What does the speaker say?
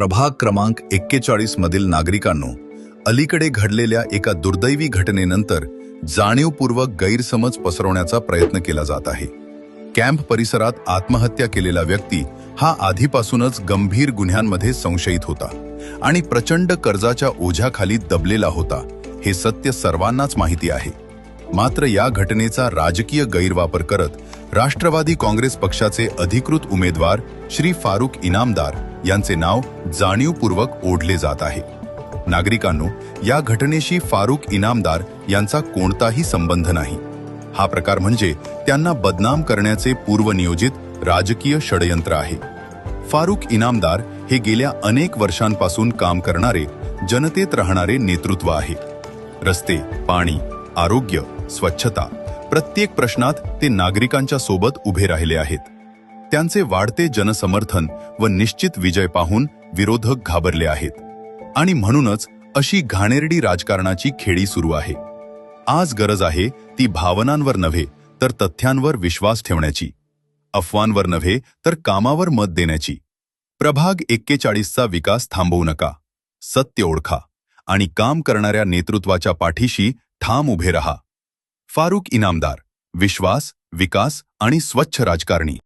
प्रभाग क्रमांक एक्केचाळीस मधील नागरिकांनो अलीकडे घडलेल्या एका दुर्दैवी घटनेनंतर जाणीवपूर्वक गैरसमज पसरवण्याचा प्रयत्न केला जात आहे. कॅम्प परिसरात आत्महत्या केलेला व्यक्ती हा आधीपासूनच गंभीर गुन्ह्यांमध्ये संशयित होता आणि प्रचंड कर्जाच्या ओझ्याखाली दबलेला होता हे सत्य सर्वांनाच माहिती आहे. मात्र या घटनेचा राजकीय गैरवापर करत राष्ट्रवादी काँग्रेस पक्षाचे अधिकृत उमेदवार श्री फारुख इनामदार यांचे नाव जाणीवपूर्वक ओढले जात आहे. नागरिकांनो या घटनेशी फारुख इनामदार यांचा कोणताही संबंध नाही. हा प्रकार म्हणजे त्यांना बदनाम करण्याचे पूर्वनियोजित राजकीय षडयंत्र आहे. फारुख इनामदार हे गेल्या अनेक वर्षांपासून काम करणारे जनतेत राहणारे नेतृत्व आहे. रस्ते पाणी आरोग्य स्वच्छता प्रत्येक प्रश्नात ते नागरिकांच्या सोबत उभे राहिले आहेत. त्यांचे वाढते जनसमर्थन व निश्चित विजय पाहून विरोधक घाबरले आहेत. आणि म्हणूनच अशी घाणेरडी राजकारणाची खेळी सुरू आहे. आज गरज आहे ती भावनांवर नव्हे तर तथ्यांवर विश्वास ठेवण्याची. अफवांवर नव्हे तर कामावर मत देण्याची. प्रभाग एक्केचाळीसचा विकास थांबवू नका. सत्य ओळखा. आणि काम करणाऱ्या नेतृत्वाच्या पाठीशी ठाम उभे रहा. फारूक इनामदार. विश्वास विकास आणि स्वच्छ राजकारणी.